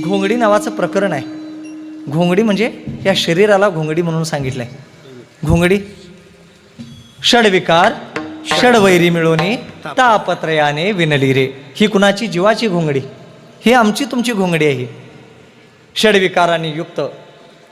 घोंगडी नावाचं प्रकरण आहे. घोंगडी म्हणजे या शरीराला घोंगडी म्हणून सांगितलंय. घोंगडी. षडविकार षडवैरी मिळवणे तापत्रयाने विनली रे. ही कुणाची? जीवाची घोंगडी. ही आमची तुमची घोंगडी आहे षडविकाराने युक्त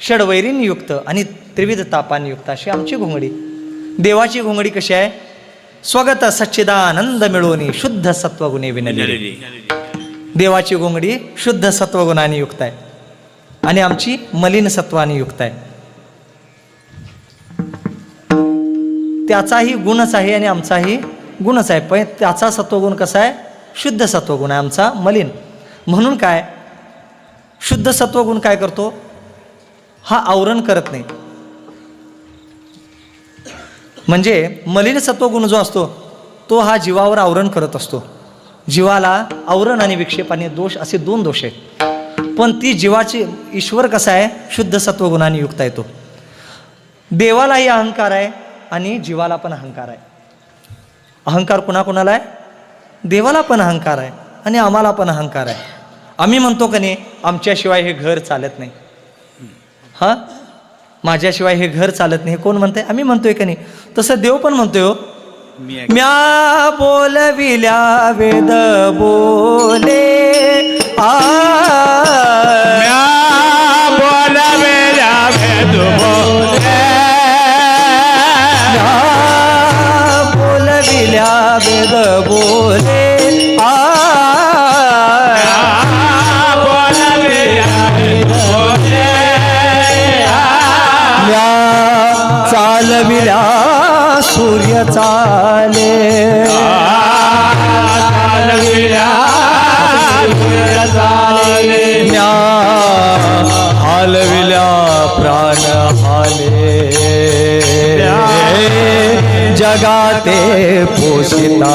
षडवैरीने युक्त आणि त्रिविध तापाने युक्त अशी आमची घोंगडी. देवाची घोंगडी कशी आहे? स्वगत सच्चिदानंद मिळवणे शुद्ध सत्वगुणे विनली रे. देवाची घोंगडी शुद्ध सत्वगुणाने युक्त आहे. आणि आमची मलिन सत्वाने युक्त आहे. त्याचाही गुणच आहे आणि आमचाही गुणच आहे. पण त्याचा सत्वगुण कसा आहे? शुद्ध सत्वगुण आहे. आमचा मलिन. म्हणून काय? शुद्ध सत्वगुण काय करतो? हा आवरण करत नाही. म्हणजे मलिन सत्वगुण जो असतो तो हा जीवावर आवरण करत असतो. जीवाला आवरण आणि विक्षेपाने दोष असे दोन दोष आहेत. पण ती जीवाची ईश्वर कसा आहे? शुद्ध सत्वगुणाने युक्त आहे तो. देवालाही अहंकार आहे आणि जीवाला पण अहंकार आहे. अहंकार कुणाकुणाला आहे? देवाला पण अहंकार आहे आणि आम्हाला पण अहंकार आहे. आम्ही म्हणतो का नाही आमच्याशिवाय हे घर चालत नाही. हां? माझ्याशिवाय हे घर चालत नाही. हे कोण म्हणतंय? आम्ही म्हणतोय का नाही? तसं देव पण म्हणतोय हो. म्या बोलविल्या वेद बोले. आ. बोलविल्या वेद बोले. आ. म्या चालविल्या सूर्य चाले. हलविल्या प्राण हाले. जगाते पोषिता